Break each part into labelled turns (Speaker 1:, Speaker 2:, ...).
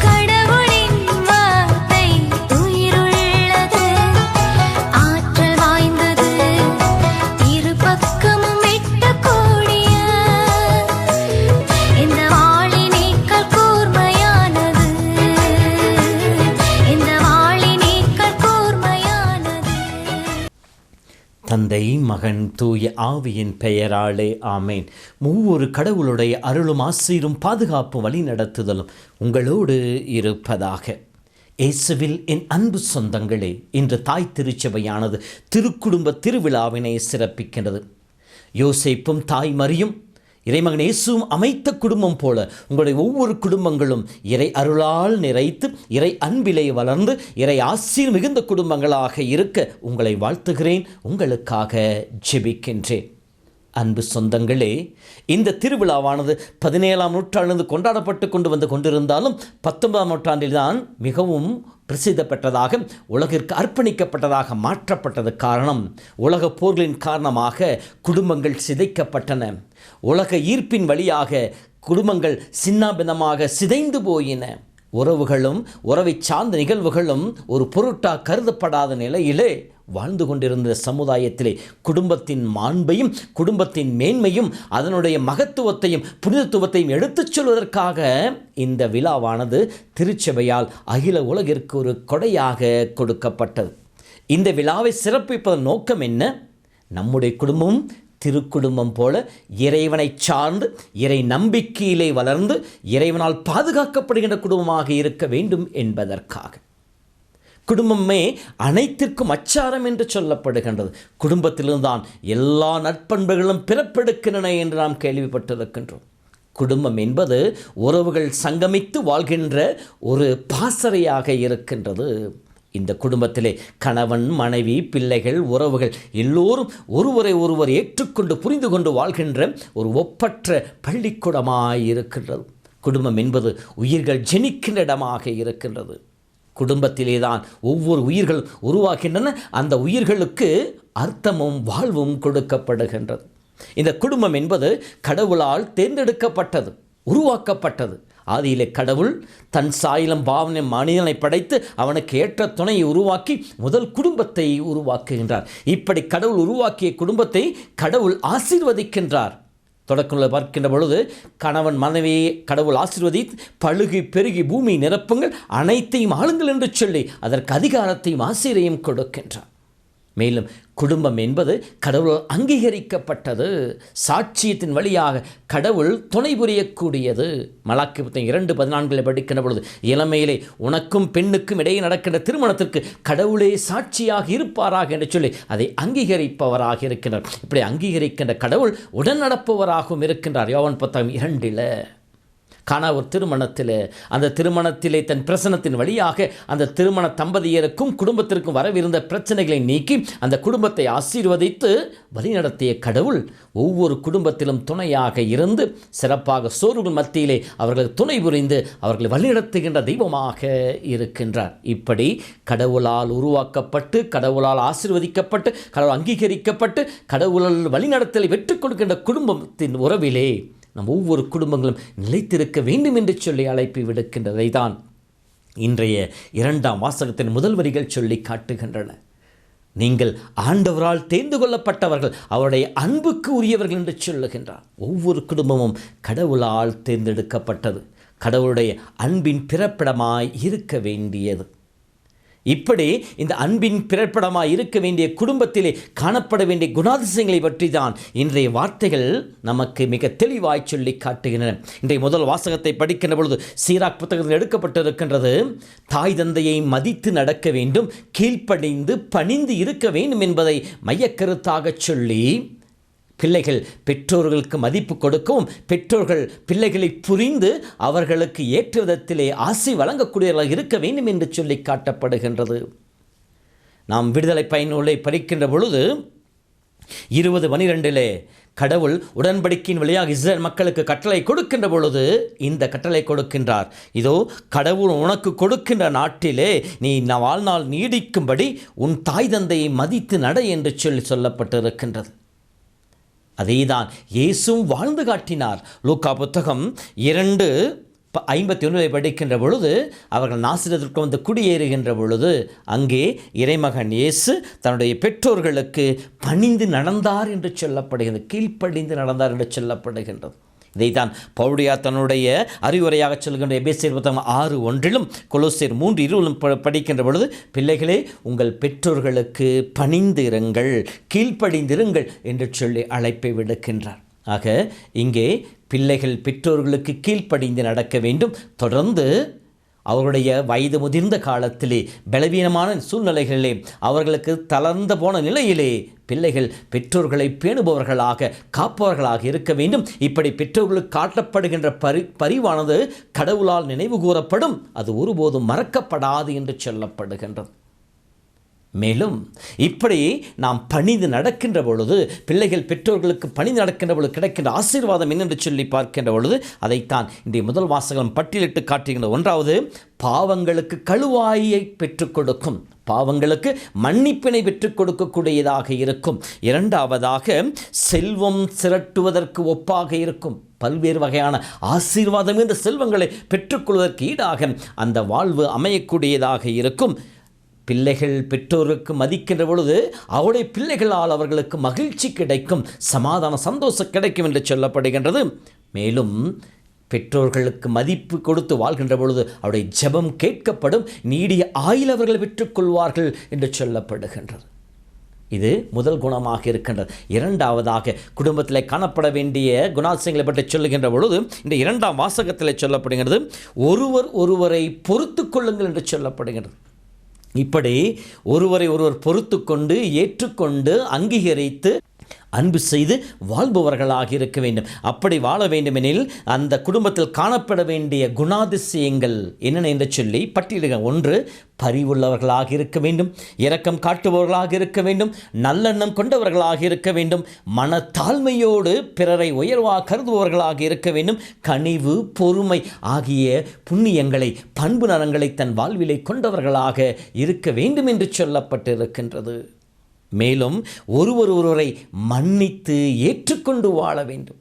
Speaker 1: 开
Speaker 2: தந்தை மகன் தூய ஆவியின் பெயராலே ஆமேன். மூவொரு கடவுளுடைய அருளும் ஆசீரும் பாதுகாப்பு வழி நடத்துதலும் உங்களோடு இருப்பதாக. இயேசுவில் என் அன்பு சொந்தங்களே இன்று தாய் திருச்சபையானது திருக்குடும்ப திருவிழாவினை சிறப்பிக்கின்றது. யோசிப்பும் தாய் மரியும் இறைமகன் இயேசுவும் அமைத்த குடும்பம் போல உங்களுடைய ஒவ்வொரு குடும்பங்களும் இறை அருளால் நிறைத்து இறை அன்பிலே வளர்ந்து இறை ஆசிர் மிகுந்த குடும்பங்களாக இருக்க உங்களை வாழ்த்துகிறேன் உங்களுக்காக ஜெபிக்கின்றேன். அன்பு சொந்தங்களே இந்த திருவிழாவானது பதினேழாம் நூற்றாண்டிலிருந்து கொண்டாடப்பட்டு கொண்டு வந்து கொண்டிருந்தாலும் பத்தொன்பதாம் நூற்றாண்டில்தான் மிகவும் பிரசித்த பெற்றதாக உலகிற்கு அர்ப்பணிக்கப்பட்டதாக மாற்றப்பட்டது காரணம். உலக போர்களின் காரணமாக குடும்பங்கள் சிதைக்கப்பட்டன. உலக ஈர்ப்பின் வழியாக குடும்பங்கள் சின்னாபின்னமாக சிதைந்து போயின. உறவுகளும் உறவை சார்ந்த நிகழ்வுகளும் ஒரு பொருட்டா கருதப்படாத நிலையிலே வாழ்ந்து கொண்டிருந்த சமுதாயத்திலே குடும்பத்தின் மாண்பையும் குடும்பத்தின் மேன்மையும் அதனுடைய மகத்துவத்தையும் புனிதத்துவத்தையும் எடுத்துச் சொல்வதற்காக இந்த விழாவானது திருச்சபையால் அகில உலகிற்கு ஒரு கொடையாக கொடுக்கப்பட்டது. இந்த விழாவை சிறப்பிப்பதன் நோக்கம் என்ன? நம்முடைய குடும்பமும் திருக்குடும்பம் போல இறைவனை சார்ந்து இறை நம்பிக்கையிலே வளர்ந்து இறைவனால் பாதுகாக்கப்படுகின்ற குடும்பமாக இருக்க வேண்டும் என்பதற்காக. குடும்பமே அனைத்திற்கும் அச்சாரம் என்று சொல்லப்படுகின்றது. குடும்பத்திலிருந்தான் எல்லா நற்பண்புகளும் பிறப்பெடுக்கின்றன என்று நாம் கேள்விப்பட்டிருக்கின்றோம். குடும்பம் என்பது உறவுகள் சங்கமித்து வாழ்கின்ற ஒரு பாசறையாக இருக்கின்றது. இந்த குடும்பத்திலே கணவன் மனைவி பிள்ளைகள் உறவுகள் எல்லோரும் ஒருவரை ஒருவர் ஏற்றுக்கொண்டு புரிந்து கொண்டு வாழ்கின்ற ஒரு ஒப்பற்ற பள்ளிக்கூடமாய் இருக்கின்றது குடும்பம் என்பது உயிர்கள் ஜெனிக்கின்ற இடமாக இருக்கின்றது. குடும்பத்திலே தான் ஒவ்வொரு உயிர்களும் உருவாகின்றன. அந்த உயிர்களுக்கு அர்த்தமும் வாழ்வும் கொடுக்கப்படுகின்றது. இந்த குடும்பம் என்பது கடவுளால் தேர்ந்தெடுக்கப்பட்டது உருவாக்கப்பட்டது. ஆதியிலே கடவுள் தன் சாயிலம் பாவனை மனிதனை படைத்து அவனுக்கு ஏற்ற துணையை உருவாக்கி முதல் குடும்பத்தை உருவாக்குகின்றார். இப்படி கடவுள் உருவாக்கிய குடும்பத்தை கடவுள் ஆசீர்வதிக்கின்றார். தொடக்கங்களில் பார்க்கின்ற பொழுது கணவன் மனைவியை கடவுள் ஆசீர்வதித்து பழுகி பெருகி பூமி நிரப்புங்கள் அனைத்தையும் ஆளுங்கள் என்று சொல்லி அதற்கு அதிகாரத்தையும் ஆசிரியையும் கொடுக்கின்றார். மேலும் குடும்பம் என்பது கடவுள் அங்கீகரிக்கப்பட்டது. சாட்சியத்தின் வழியாக கடவுள் துணை புரியக்கூடியது. மலாக்கு புத்தகம் இரண்டு பதினான்கில் படிக்கின்ற பொழுது இளமையிலே உனக்கும் பெண்ணுக்கும் இடையே நடக்கின்ற திருமணத்திற்கு கடவுளே சாட்சியாக இருப்பாராக என்று சொல்லி அதை அங்கீகரிப்பவராக இருக்கின்றார். இப்படி அங்கீகரிக்கின்ற கடவுள் உடன் நடப்பவராகவும் இருக்கின்றார். யோவன் புத்தகம் இரண்டில் காணா ஒரு திருமணத்தில் அந்த திருமணத்திலே தன் பிரசனத்தின் வழியாக அந்த திருமண தம்பதியருக்கும் குடும்பத்திற்கும் வரவிருந்த பிரச்சனைகளை நீக்கி அந்த குடும்பத்தை ஆசீர்வதித்து வழிநடத்திய கடவுள் ஒவ்வொரு குடும்பத்திலும் துணையாக இருந்து சிறப்பாக சோறுகள் மத்தியிலே அவர்கள் துணை புரிந்து அவர்களை வழிநடத்துகின்ற தெய்வமாக இருக்கின்றார். இப்படி கடவுளால் உருவாக்கப்பட்டு கடவுளால் ஆசீர்வதிக்கப்பட்டு கடவுள் அங்கீகரிக்கப்பட்டு கடவுளால் வழிநடத்தலை வெற்றி கொடுக்கின்ற குடும்பத்தின் உறவிலே நம் ஒவ்வொரு குடும்பங்களும் நிலைத்திருக்க வேண்டும் என்று சொல்லி அழைப்பு விடுக்கின்றதை தான் இன்றைய இரண்டாம் வாசகத்தின் முதல் வரிகள் சொல்லி காட்டுகின்றன. நீங்கள் ஆண்டவரால் தேர்ந்து கொள்ளப்பட்டவர்கள் அவருடைய அன்புக்கு உரியவர்கள் என்று சொல்லுகின்றார். ஒவ்வொரு குடும்பமும் கடவுளால் தேர்ந்தெடுக்கப்பட்டது. கடவுளுடைய அன்பின் பிறப்பிடமாய் இருக்க வேண்டியது. இப்படி இந்த அன்பின் பிறப்பிடமாக இருக்க வேண்டிய குடும்பத்திலே காணப்பட வேண்டிய குணாதிசயங்களை பற்றி தான் இன்றைய வார்த்தைகள் நமக்கு மிக தெளிவாய் சொல்லி காட்டுகின்றன. இன்றைய முதல் வாசகத்தை படிக்கின்ற பொழுது சீராக் புத்தகத்தில் எடுக்கப்பட்டிருக்கின்றது தாய் தந்தையை மதித்து நடக்க வேண்டும் கீழ்ப்படிந்து பணிந்து இருக்க வேண்டும் என்பதை மையக்கருத்தாக சொல்லி பிள்ளைகள் பெற்றோர்களுக்கு மதிப்பு கொடுக்கவும் பெற்றோர்கள் பிள்ளைகளை புரிந்து அவர்களுக்கு ஏற்ற விதத்திலே ஆசை வழங்கக்கூடியவர்களாக இருக்க வேண்டும் என்று சொல்லி காட்டப்படுகின்றது. நாம் விடுதலை பயனுள்ளை படிக்கின்ற பொழுது இருபது பனிரெண்டிலே கடவுள் உடன்படிக்கையின் வழியாக இஸ்ரேல் மக்களுக்கு கட்டளை கொடுக்கின்ற பொழுது இந்த கட்டளை கொடுக்கின்றார். இதோ கடவுள் உனக்கு கொடுக்கின்ற நாட்டிலே நீ வாழ்நாள் நீடிக்கும்படி உன் தாய் தந்தையை மதித்து நட என்று சொல்லி சொல்லப்பட்டிருக்கின்றது. அதேதான் இயேசும் வாழ்ந்து காட்டினார். லூக்கா புத்தகம் இரண்டு ப- ஐம்பத்தி ஒன்றில் படிக்கின்ற பொழுது அவர்கள் நாசிரத்திற்கு வந்து குடியேறுகின்ற பொழுது அங்கே இறைமகன் இயேசு தன்னுடைய பெற்றோர்களுக்கு பணிந்து நடந்தார் என்று சொல்லப்படுகிறது கீழ்ப்படிந்து நடந்தார் என்று சொல்லப்படுகின்றது. இதைத்தான் பவுடியா தன்னுடைய அறிவுரையாக சொல்கின்ற எபேசியர் புத்தகம் ஆறு ஒன்றிலும் கொலோசியர் மூன்று இருவிலும் ப- படிக்கின்ற பொழுது பிள்ளைகளே உங்கள் பெற்றோர்களுக்கு பணிந்திருங்கள் கீழ்ப்படிந்திருங்கள் என்று சொல்லி அழைப்பை விடுக்கின்றார். ஆக இங்கே பிள்ளைகள் பெற்றோர்களுக்கு கீழ்ப்படிந்து நடக்க வேண்டும். தொடர்ந்து அவருடைய வயது முதிர்ந்த காலத்திலே பலவீனமான சூழ்நிலைகளிலே அவர்களுக்கு தளர்ந்த போன நிலையிலே பிள்ளைகள் பெற்றோர்களை பேணுபவர்களாக காப்பவர்களாக இருக்க வேண்டும். இப்படி பெற்றோர்களுக்கு காட்டப்படுகின்ற பரி பரிவானது கடவுளால் நினைவு கூறப்படும். அது ஒருபோதும் மறக்கப்படாது என்று சொல்லப்படுகின்றது. மேலும் இப்படி நாம் பணிந்து நடக்கின்ற பொழுது பிள்ளைகள் பெற்றோர்களுக்கு பணிந்து நடக்கின்ற பொழுது கிடைக்கின்ற ஆசீர்வாதம் என்னென்று சொல்லி பார்க்கின்ற பொழுது அதைத்தான் இன்றைய முதல் வாசகம் பட்டியலிட்டு காட்டுகின்ற ஒன்றாவது பாவங்களுக்கு கழுவாயை பெற்றுக் கொடுக்கும். பாவங்களுக்கு மன்னிப்பினை பெற்றுக் கொடுக்கக்கூடியதாக இருக்கும். இரண்டாவதாக செல்வம் திரட்டுவதற்கு ஒப்பாக இருக்கும். பல்வேறு வகையான ஆசீர்வாதம் என்ற செல்வங்களை பெற்றுக்கொள்வதற்கு ஈடாக அந்த வாழ்வு அமையக்கூடியதாக இருக்கும். பிள்ளைகள் பெற்றோருக்கு மதிக்கின்ற பொழுது அவருடைய பிள்ளைகளால் அவர்களுக்கு மகிழ்ச்சி கிடைக்கும் சமாதான சந்தோஷம் கிடைக்கும் என்று சொல்லப்படுகின்றது. மேலும் பெற்றோர்களுக்கு மதிப்பு கொடுத்து வாழ்கின்ற பொழுது அவருடைய ஜெபம் கேட்கப்படும் நீடிய ஆயில் அவர்கள் பெற்றுக்கொள்வார்கள் என்று சொல்லப்படுகின்றது. இது முதல் குணமாக இருக்கின்றது. இரண்டாவதாக குடும்பத்தில் காணப்பட வேண்டிய குணாசியங்களை பற்றி சொல்லுகின்ற பொழுது இந்த இரண்டாம் வாசகத்தில் சொல்லப்படுகிறது ஒருவர் ஒருவரை பொறுத்து கொள்ளுங்கள் என்று சொல்லப்படுகிறது. இப்படி ஒருவரை ஒருவர் பொறுத்து கொண்டு ஏற்றுக்கொண்டு அங்கீகரித்து அன்பு செய்து வாழ்பவர்களாக இருக்க வேண்டும். அப்படி வாழ வேண்டுமெனில் அந்த குடும்பத்தில் காணப்பட வேண்டிய குணாதிசயங்கள் என்னென்ன என்று சொல்லி பட்டியலிடுக. ஒன்று பரிவுள்ளவர்களாக இருக்க வேண்டும். இரக்கம் காட்டுபவர்களாக இருக்க வேண்டும். நல்லெண்ணம் கொண்டவர்களாக இருக்க வேண்டும். மனத்தாழ்மையோடு பிறரை உயர்வாக கருதுபவர்களாக இருக்க வேண்டும். கனிவு பொறுமை ஆகிய புண்ணியங்களை பண்பு நலங்களை தன் வாழ்விலை கொண்டவர்களாக இருக்க வேண்டும் என்று சொல்லப்பட்டிருக்கின்றது. மேலும் ஒருவர் ஒருவரை மன்னித்து ஏற்றுக்கொண்டு வாழ வேண்டும்.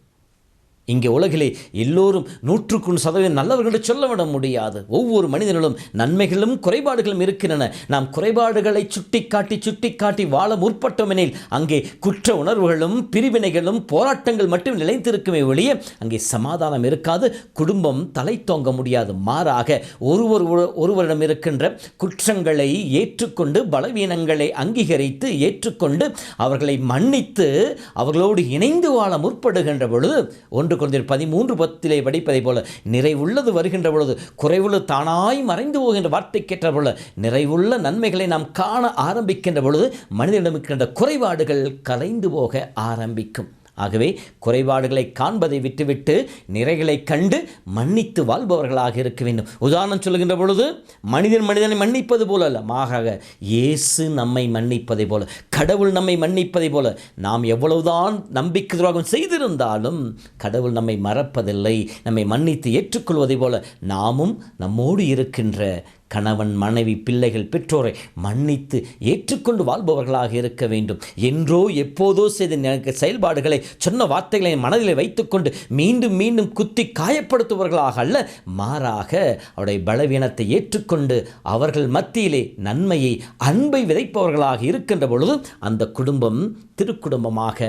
Speaker 2: இங்கே உலகிலே எல்லோரும் நூற்றுக்கு சதவீதம் நல்லவர்கள் சொல்லவிட சொல்ல முடியாது. ஒவ்வொரு மனிதனிலும் நன்மைகளும் குறைபாடுகளும் இருக்கின்றன. நாம் குறைபாடுகளை சுட்டிக்காட்டி சுட்டிக்காட்டி வாழ முற்பட்டோமெனில் அங்கே குற்ற உணர்வுகளும் பிரிவினைகளும் போராட்டங்கள் மட்டும் நிலைத்திருக்குமே ஒழிய அங்கே சமாதானம் இருக்காது. குடும்பம் தலை தோங்க முடியாது. மாறாக ஒருவர் ஒரு- ஒருவரிடம் இருக்கின்ற குற்றங்களை ஏற்றுக்கொண்டு பலவீனங்களை அங்கீகரித்து ஏற்றுக்கொண்டு அவர்களை மன்னித்து அவர்களோடு இணைந்து வாழ முற்படுகின்ற பொழுது ஒன்று குழந்தை பதிமூன்று பத்திலே படிப்பதை போல நிறைவுள்ளது வருகின்ற பொழுது குறைவுள்ளது தானாய் மறைந்து போகின்ற வார்த்தை கேட்ட பொழுது நிறைவுள்ள நன்மைகளை நாம் காண ஆரம்பிக்கின்ற பொழுது மனிதனிடம் இருக்கின்ற குறைபாடுகள் கலைந்து போக ஆரம்பிக்கும். ஆகவே குறைபாடுகளை காண்பதை விட்டுவிட்டு நிறைகளை கண்டு மன்னித்து வாழ்பவர்களாக இருக்க வேண்டும். உதாரணம் சொல்லுகின்ற பொழுது மனிதன் மனிதனை மன்னிப்பது போல அல்ல. மாறாக இயேசு நம்மை மன்னிப்பதை போல கடவுள் நம்மை மன்னிப்பதை போல நாம் எவ்வளவுதான் நம்பிக்கை துரோகம் செய்திருந்தாலும் கடவுள் நம்மை மறப்பதில்லை. நம்மை மன்னித்து ஏற்றுக்கொள்வதை போல நாமும் நம்மோடு இருக்கின்ற கணவன் மனைவி பிள்ளைகள் பெற்றோரை மன்னித்து ஏற்றுக்கொண்டு வாழ்பவர்களாக இருக்க வேண்டும். என்றோ எப்போதோ செய்த செயல்பாடுகளை சொன்ன வார்த்தைகளை மனதில் வைத்துக்கொண்டு மீண்டும் மீண்டும் குத்தி காயப்படுத்துபவர்களாக அல்ல மாறாக அவருடைய பலவீனத்தை ஏற்றுக்கொண்டு அவர்கள் மத்தியிலே நன்மையை அன்பை விதைப்பவர்களாக இருக்கின்ற பொழுது அந்த குடும்பம் திருக்குடும்பமாக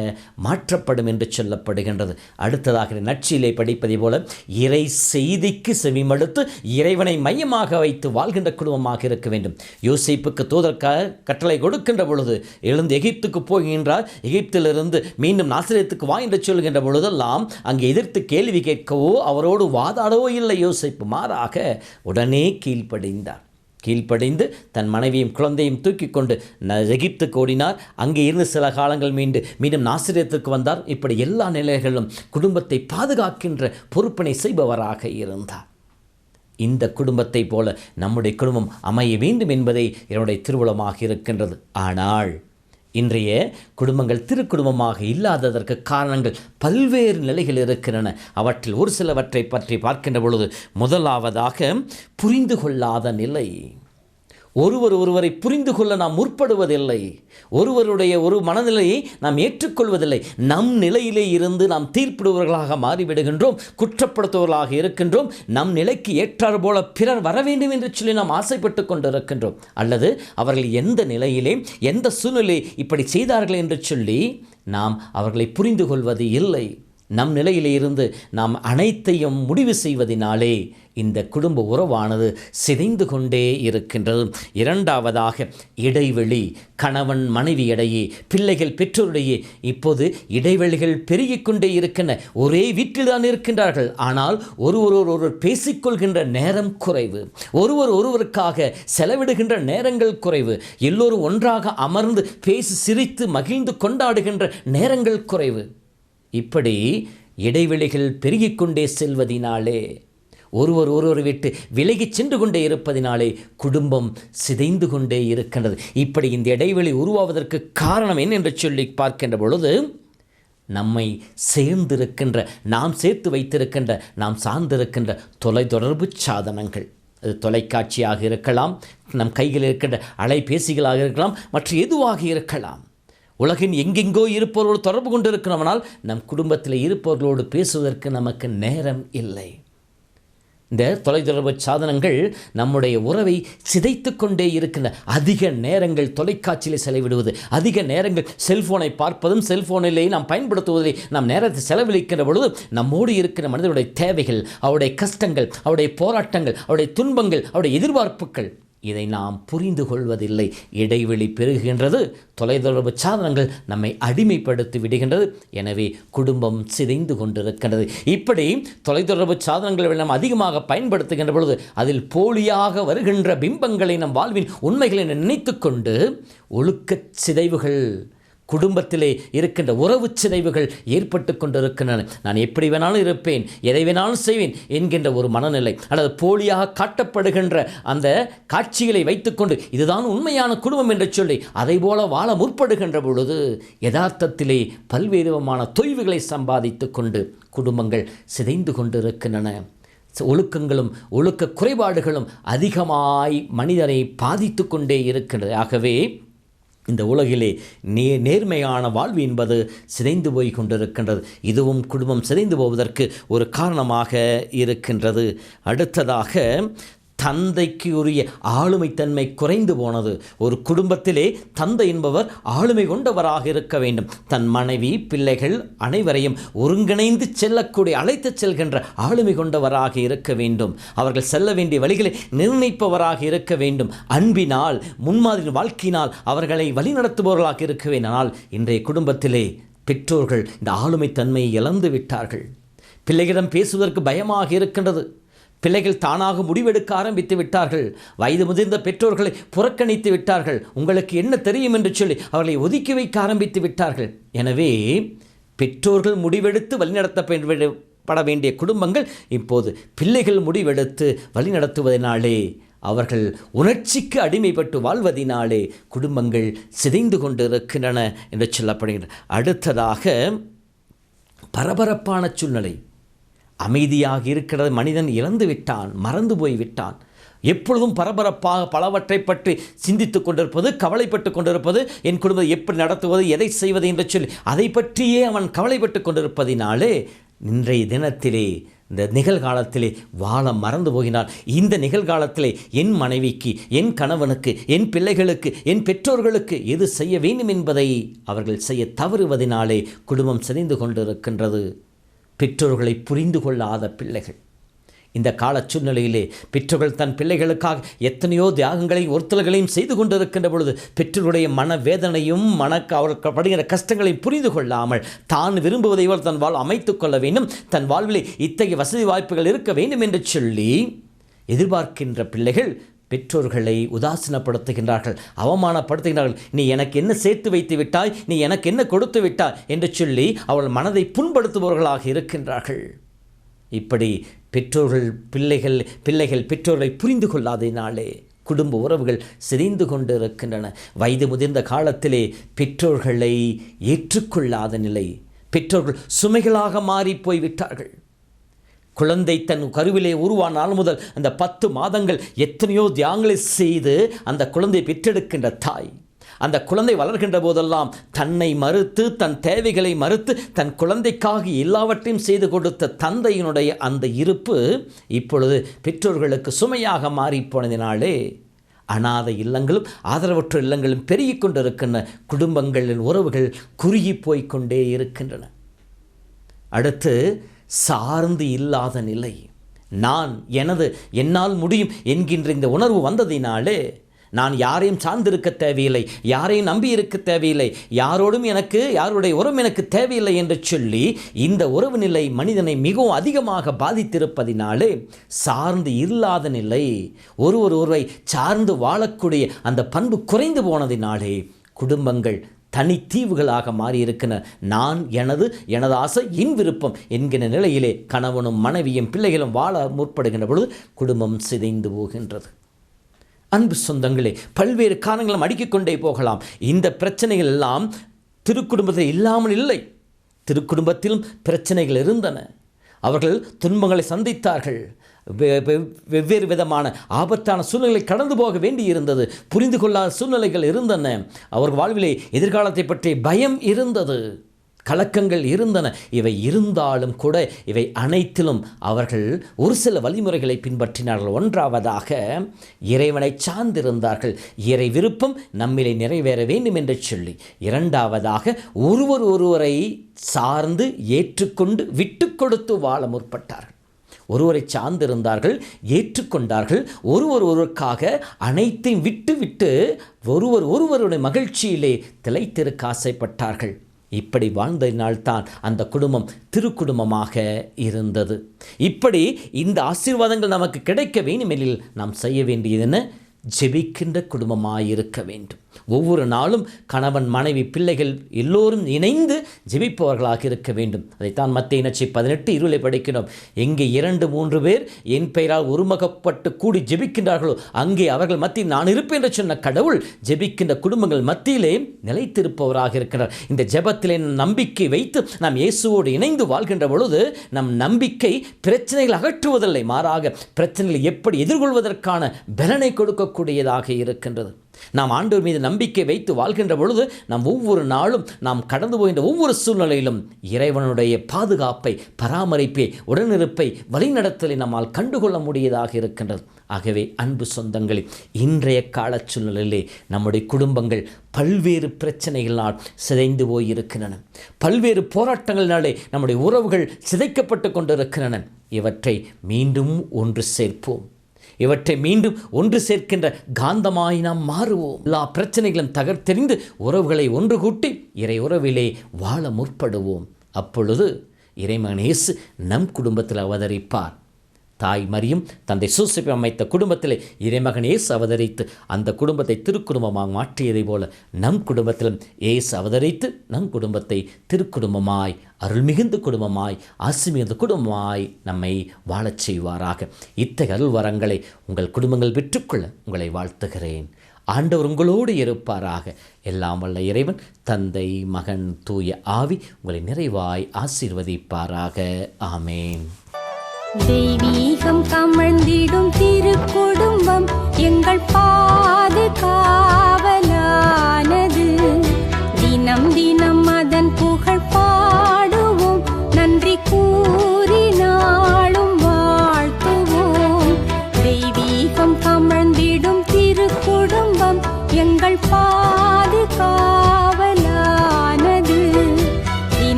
Speaker 2: மாற்றப்படும் என்று சொல்லப்படுகின்றது. அடுத்ததாக நட்சியிலே படிப்பதை போல இறை செய்திக்கு செவிமடுத்து இறைவனை மையமாக வைத்து வாழ் வாழ்கின்ற குடும்பமாக இருக்க வேண்டும். யோசிப்புக்கு தூதற்காக கட்டளை கொடுக்கின்ற பொழுது எழுந்து எகிப்துக்கு போகின்றார் எகிப்திலிருந்து மீண்டும் நாசிரியத்துக்கு வா என்று சொல்கின்ற பொழுதெல்லாம் அங்கே எதிர்த்து கேள்வி கேட்கவோ அவரோடு வாதாடவோ இல்லை. யோசிப்பு மாறாக உடனே கீழ்ப்படிந்தார். கீழ்ப்படிந்து தன் மனைவியும் குழந்தையும் தூக்கி கொண்டு ந- எகிப்துக்கு ஓடினார். அங்கே இருந்து சில காலங்கள் மீண்டு மீண்டும் நாசிரியத்துக்கு வந்தார். இப்படி எல்லா நிலைகளிலும் குடும்பத்தை பாதுகாக்கின்ற பொறுப்பினை செய்பவராக இருந்தார். இந்த குடும்பத்தைப் போல நம்முடைய குடும்பம் அமைய வேண்டும் என்பதே என்னுடைய திருவுளமாக இருக்கின்றது. ஆனால் இன்றைய குடும்பங்கள் திருக்குடும்பமாக இல்லாததற்கு காரணங்கள் பல்வேறு நிலைகள் இருக்கின்றன. அவற்றில் ஒரு சிலவற்றை பற்றி பார்க்கின்ற பொழுது முதலாவதாக புரிந்து கொள்ளாத நிலை. ஒருவர் ஒருவரை புரிந்து கொள்ள நாம் முற்படுவதில்லை. ஒருவருடைய ஒரு மனநிலையை நாம் ஏற்றுக்கொள்வதில்லை. நம் நிலையிலே இருந்து நாம் தீர்ப்பிடுவர்களாக மாறிவிடுகின்றோம் குற்றப்படுத்துவர்களாக இருக்கின்றோம் நம் நிலைக்கு ஏற்றாறு போல பிறர் வர வேண்டும் என்று சொல்லி நாம் ஆசைப்பட்டு கொண்டிருக்கின்றோம். அல்லது அவர்கள் எந்த நிலையிலே எந்த சூழ்நிலை இப்படி செய்தார்கள் என்று சொல்லி நாம் அவர்களை புரிந்து கொள்வது இல்லை. நம் நிலையிலிருந்து நாம் அனைத்தையும் முடிவு செய்வதினாலே இந்த குடும்ப உறவானது சிதைந்து கொண்டே இருக்கின்றது. இரண்டாவதாக இடைவெளி கணவன் மனைவி இடையே பிள்ளைகள் பெற்றோரிடையே இப்போது இடைவெளிகள் பெருகிக் கொண்டே இருக்கின்றன. ஒரே வீட்டில்தான் இருக்கின்றார்கள். ஆனால் ஒருவர் ஒருவர் பேசிக்கொள்கின்ற நேரம் குறைவு. ஒருவர் ஒருவருக்காக செலவிடுகின்ற நேரங்கள் குறைவு. எல்லோரும் ஒன்றாக அமர்ந்து பேசி சிரித்து மகிழ்ந்து கொண்டாடுகின்ற நேரங்கள் குறைவு. இப்படி இடைவெளிகள் பெருகிக் கொண்டே செல்வதினாலே ஒருவர் ஒருவர் விட்டு விலகிச் சென்று கொண்டே இருப்பதினாலே குடும்பம் சிதைந்து கொண்டே இருக்கின்றது. இப்படி இந்த இடைவெளி உருவாவதற்கு காரணம் என்ன என்று சொல்லி பார்க்கின்ற பொழுது நம்மை சேர்ந்திருக்கின்ற நாம் சேர்த்து வைத்திருக்கின்ற நாம் சார்ந்திருக்கின்ற தொலைத்தொடர்பு சாதனங்கள். அது தொலைக்காட்சியாக இருக்கலாம் நம் கையில் இருக்கின்ற அலைபேசிகளாக இருக்கலாம் மற்ற எதுவாக இருக்கலாம். உலகின் எங்கெங்கோ இருப்பவர்களோடு தொடர்பு கொண்டு இருக்கிறோம்னால் நம் குடும்பத்தில் இருப்பவர்களோடு பேசுவதற்கு நமக்கு நேரம் இல்லை. இந்த தொலைத்தொடர்பு சாதனங்கள் நம்முடைய உறவை சிதைத்து கொண்டே இருக்கின்ற அதிக நேரங்கள் தொலைக்காட்சியில் செலவிடுவது அதிக நேரங்கள் செல்ஃபோனை பார்ப்பதும் செல்ஃபோனிலே நாம் பயன்படுத்துவதை நாம் நேரத்தை செலவழிக்கின்ற பொழுது நம்மோடு இருக்கிற மனிதனுடைய தேவைகள் அவருடைய கஷ்டங்கள் அவருடைய போராட்டங்கள் அவருடைய துன்பங்கள் அவருடைய எதிர்பார்ப்புகள் இதை நாம் புரிந்து கொள்வதில்லை. இடைவெளி பெருகுகின்றது தொலைதொடர்பு சாதனங்கள் நம்மை அடிமைப்படுத்தி விடுகின்றது. எனவே குடும்பம் சிதைந்து கொண்டிருக்கின்றது. இப்படி தொலைத்தொடர்பு சாதனங்களை நாம் அதிகமாக பயன்படுத்துகின்ற பொழுது அதில் போலியாக வருகின்ற பிம்பங்களை நம் வாழ்வின் உண்மைகளை நினைத்து கொண்டு ஒழுக்கச் சிதைவுகள் குடும்பத்திலே இருக்கின்ற உறவு சிதைவுகள் ஏற்பட்டு கொண்டிருக்கின்றன. நான் எப்படி வேணாலும் இருப்பேன் எதை வேணாலும் செய்வேன் என்கின்ற ஒரு மனநிலை அல்லது போலியாக காட்டப்படுகின்ற அந்த காட்சிகளை வைத்துக்கொண்டு இதுதான் உண்மையான குடும்பம் என்று சொல்லி அதை போல வாழ முற்படுகின்ற பொழுது யதார்த்தத்திலே பல்வேறு விதமான தொய்வுகளை சம்பாதித்து கொண்டு குடும்பங்கள் சிதைந்து கொண்டிருக்கின்றன. ஒழுக்கங்களும் ஒழுக்க குறைபாடுகளும் அதிகமாய் மனிதனை பாதித்து கொண்டே இருக்கின்றது ஆகவே இந்த உலகிலே நே நேர்மையான வாழ்வு என்பது சிதைந்து போய் கொண்டிருக்கின்றது. இதுவும் குடும்பம் சிதைந்து போவதற்கு ஒரு காரணமாக இருக்கின்றது. அடுத்ததாக தந்தைக்கு உரிய ஆளுமைத்தன்மை குறைந்து போனது. ஒரு குடும்பத்திலே தந்தை என்பவர் ஆளுமை கொண்டவராக இருக்க வேண்டும். தன் மனைவி பிள்ளைகள் அனைவரையும் ஒருங்கிணைந்து செல்லக்கூடிய அழைத்துச் செல்கின்ற ஆளுமை கொண்டவராக இருக்க வேண்டும். அவர்கள் செல்ல வேண்டிய வழிகளை நிர்ணயிப்பவராக இருக்க வேண்டும். அன்பினால் முன்மாதிரி வாழ்க்கையினால் அவர்களை வழிநடத்துபவர்களாக இருக்க வேண்டால் இன்றைய குடும்பத்திலே பெற்றோர்கள் இந்த ஆளுமைத்தன்மையை இழந்து விட்டார்கள். பிள்ளைகளிடம் பேசுவதற்கு பயமாக இருக்கின்றது. பிள்ளைகள் தானாக முடிவெடுக்க ஆரம்பித்து விட்டார்கள். வயது முதிர்ந்த பெற்றோர்களை புறக்கணித்து விட்டார்கள். உங்களுக்கு என்ன தெரியும் என்று சொல்லி அவர்களை ஒதுக்கி வைக்க ஆரம்பித்து விட்டார்கள். எனவே பெற்றோர்கள் முடிவெடுத்து வழிநடத்தப்பட வேண்டிய குடும்பங்கள் இப்போது பிள்ளைகள் முடிவெடுத்து வழிநடத்துவதனாலே அவர்கள் உணர்ச்சிக்கு அடிமைப்பட்டு வாழ்வதினாலே குடும்பங்கள் சிதைந்து கொண்டு இருக்கின்றன என்று சொல்லப்படுகின்றன அடுத்ததாக பரபரப்பான சூழ்நிலை. அமைதியாக இருக்கிறது. மனிதன் இறந்து விட்டான் மறந்து போய் விட்டான். எப்பொழுதும் பரபரப்பாக பலவற்றை பற்றி சிந்தித்து கொண்டிருப்பது கவலைப்பட்டு கொண்டிருப்பது என் குடும்பத்தை எப்படி நடத்துவது எதை செய்வது என்று சொல்லி அதை பற்றியே அவன் கவலைப்பட்டு கொண்டிருப்பதினாலே இன்றைய தினத்திலே இந்த நிகழ்காலத்திலே வாழ மறந்து போகினான். இந்த நிகழ்காலத்திலே என் மனைவிக்கு என் கணவனுக்கு என் பிள்ளைகளுக்கு என் பெற்றோர்களுக்கு எது செய்ய வேண்டும் என்பதை அவர்கள் செய்ய தவறுவதினாலே குடும்பம் சிதைந்து கொண்டிருக்கின்றது. பெற்றோர்களை புரிந்து கொள்ளாத பிள்ளைகள். இந்த கால சூழ்நிலையிலே பெற்றோர்கள் தன் பிள்ளைகளுக்காக எத்தனையோ தியாகங்களையும் ஒருத்தல்களையும் செய்து கொண்டிருக்கின்ற பொழுது பெற்றோருடைய மன வேதனையும் மனக்கு அவருக்கு படுகிற கஷ்டங்களையும் புரிந்து கொள்ளாமல் தான் விரும்புவதை போல் தன் வாழ் அமைத்து கொள்ள வேண்டும். தன் வாழ்விலே இத்தகைய வசதி வாய்ப்புகள் இருக்க வேண்டும் என்று சொல்லி எதிர்பார்க்கின்ற பிள்ளைகள் பெற்றோர்களை உதாசீனப்படுத்துகின்றார்கள் அவமானப்படுத்துகின்றார்கள். நீ எனக்கு என்ன சேர்த்து வைத்து விட்டாய்? நீ எனக்கு என்ன கொடுத்து விட்டாய்? என்று சொல்லி அவள் மனதை புண்படுத்துபவர்களாக இருக்கின்றார்கள். இப்படி பெற்றோர்கள் பிள்ளைகள் பிள்ளைகள் பெற்றோர்களை புரிந்து கொள்ளாததினாலே குடும்ப உறவுகள் சிதைந்து கொண்டு இருக்கின்றன வயது முதிர்ந்த காலத்திலே பெற்றோர்களை ஏற்றுக்கொள்ளாத நிலை பெற்றோர்கள் சுமைகளாக மாறி போய்விட்டார்கள். குழந்தை தன் கருவிலே உருவான நாள் முதல் அந்த பத்து மாதங்கள் எத்தனையோ தியாகங்களை செய்து அந்த குழந்தை பெற்றெடுக்கின்ற தாய். அந்த குழந்தை வளர்கின்ற போதெல்லாம் தன்னை மறுத்து தன் தேவைகளை மறுத்து தன் குழந்தைக்காக எல்லாவற்றையும் செய்து கொடுத்த தந்தையினுடைய அந்த இருப்பு இப்பொழுது பெற்றோர்களுக்கு சுமையாக மாறிப்போனதினாலே அனாதை இல்லங்களும் ஆதரவற்ற இல்லங்களும் பெருகி கொண்டிருக்கின்ற குடும்பங்களின் உறவுகள் குறுகி போய்க்கொண்டே இருக்கின்றன. அடுத்து சார்ந்து இல்லாத நிலை. நான் எனது என்னால் முடியும் என்கின்ற இந்த உணர்வு வந்ததினாலே நான் யாரையும் சார்ந்திருக்க தேவையில்லை யாரையும் நம்பி இருக்க தேவையில்லை யாரோடும் எனக்கு யாருடைய உறவு எனக்கு தேவையில்லை என்று சொல்லி இந்த உறவு நிலை மனிதனை மிகவும் அதிகமாக பாதித்திருப்பதினாலே சார்ந்து இல்லாத நிலை ஒருவர் ஒருவரை சார்ந்து வாழக்கூடிய அந்த பண்பு குறைந்து போனதினாலே குடும்பங்கள் தனித்தீவுகளாக மாறியிருக்கின்றன நான் எனது எனது ஆசை என் விருப்பம் என்கிற நிலையிலே கணவனும் மனைவியும் பிள்ளைகளும் வாழ முற்படுகின்ற பொழுது குடும்பம் சிதைந்து போகின்றது. அன்பு சொந்தங்களே பல்வேறு காரணங்களும் அடுக்கிக்கொண்டே போகலாம். இந்த பிரச்சனைகள் எல்லாம் திருக்குடும்பத்தில் இல்லாமல் இல்லை. திருக்குடும்பத்திலும் பிரச்சனைகள் இருந்தன. அவர்கள் துன்பங்களை சந்தித்தார்கள். வெவ்வேறு விதமான ஆபத்தான சூழ்நிலை கடந்து போக வேண்டியிருந்தது. புரிந்து கொள்ளாத சூழ்நிலைகள் இருந்தன. அவர் வாழ்விலே எதிர்காலத்தை பற்றி பயம் இருந்தது. கலக்கங்கள் இருந்தன. இவை இருந்தாலும் கூட இவை அனைத்திலும் அவர்கள் ஒரு சில வழிமுறைகளை பின்பற்றினார்கள். ஒன்றாவதாக இறைவனை சார்ந்திருந்தார்கள். இறை விருப்பம் நம்மிலே நிறைவேற வேண்டும் என்று சொல்லி. இரண்டாவதாக ஒருவர் ஒருவரை சார்ந்து ஏற்றுக்கொண்டு விட்டு கொடுத்து வாழ முற்பட்டார்கள். ஒருவரை சார்ந்திருந்தார்கள் ஏற்றுக்கொண்டார்கள். ஒருவர் ஒருவருக்காக அனைத்தையும் விட்டு விட்டு ஒருவர் ஒருவருடைய மகிழ்ச்சியிலே திளைத்திருக்க ஆசைப்பட்டார்கள். இப்படி வாழ்ந்ததினால்தான் அந்த குடும்பம் திருக்குடும்பமாக இருந்தது. இப்படி இந்த ஆசீர்வாதங்கள் நமக்கு கிடைக்க வேண்டுமெனில் நாம் செய்ய வேண்டியது என்ன? ஜெபிக்கின்ற குடும்பமாயிருக்க வேண்டும். ஒவ்வொரு நாளும் கணவன் மனைவி பிள்ளைகள் எல்லோரும் இணைந்து ஜெபிப்பவர்களாக இருக்க வேண்டும். அதைத்தான் மத்திய இனச்சி பதினெட்டு இருளை படிக்கிறோம் எங்கே இரண்டு மூன்று பேர் என் பெயரால் ஒருமுகப்பட்டு கூடி ஜெபிக்கின்றார்களோ அங்கே அவர்கள் மத்தியில் நான் இருப்பேன் என்று சொன்ன கடவுள் ஜெபிக்கின்ற குடும்பங்கள் மத்தியிலே நிலைத்திருப்பவராக இருக்கிறார் இந்த ஜெபத்திலே நம்பிக்கை வைத்து நாம் இயேசுவோடு இணைந்து வாழ்கின்ற பொழுது நம் நம்பிக்கை பிரச்சனைகள் அகற்றுவதில்லை. மாறாக பிரச்சனைகளை எப்படி எதிர்கொள்வதற்கான பலனை கொடுக்கக்கூடியதாக இருக்கின்றது. நாம் ஆண்டவர் மீது நம்பிக்கை வைத்து வாழ்கின்ற பொழுது நாம் ஒவ்வொரு நாளும் நாம் கடந்து போகின்ற ஒவ்வொரு சூழ்நிலையிலும் இறைவனுடைய பாதுகாப்பை பராமரிப்பை உடனிருப்பை வழிநடத்தலை நம்மால் கண்டுகொள்ள முடியதாக இருக்கின்றது. ஆகவே அன்பு சொந்தங்களே இன்றைய கால சூழ்நிலையிலே நம்முடைய குடும்பங்கள் பல்வேறு பிரச்சனைகளால் சிதைந்து போயிருக்கின்றன. பல்வேறு போராட்டங்களினாலே நம்முடைய உறவுகள் சிதைக்கப்பட்டு கொண்டிருக்கின்றன. இவற்றை மீண்டும் ஒன்று சேர்ப்போம். இவற்றை மீண்டும் ஒன்று சேர்க்கின்ற காந்தமாய் நாம் மாறுவோம். எல்லா பிரச்சனைகளும் தகர்த்தெறிந்து உறவுகளை ஒன்று கூட்டி இறை உறவிலே வாழ முற்படுவோம். அப்பொழுது இறைமகன் இயேசு நம் குடும்பத்தில் அவதரிப்பார். தாய் மரியும் தந்தை சூசிப்பை அமைத்த குடும்பத்திலே இறைமகன் ஏசு அவதரித்து அந்த குடும்பத்தை திருக்குடும்பமாக மாற்றியதைப் போல நம் குடும்பத்திலும் ஏசு அவதரித்து நம் குடும்பத்தை திருக்குடும்பமாய் அருள் மிகுந்த குடும்பமாய் ஆசி மிகுந்த குடும்பமாய் நம்மை வாழச் செய்வாராக. இத்தகைய அருள் வரங்களை உங்கள் குடும்பங்கள் பெற்றுக்கொள்ள உங்களை வாழ்த்துகிறேன். ஆண்டவர் உங்களோடு இருப்பாராக. எல்லாம் வல்ல இறைவன் தந்தை மகன் தூய ஆவி உங்களை நிறைவாய் ஆசீர்வதிப்பாராக. ஆமேன்.
Speaker 1: மேகம் கமழ்ந்திடும் திருக்குடும்பம் எங்கள் பா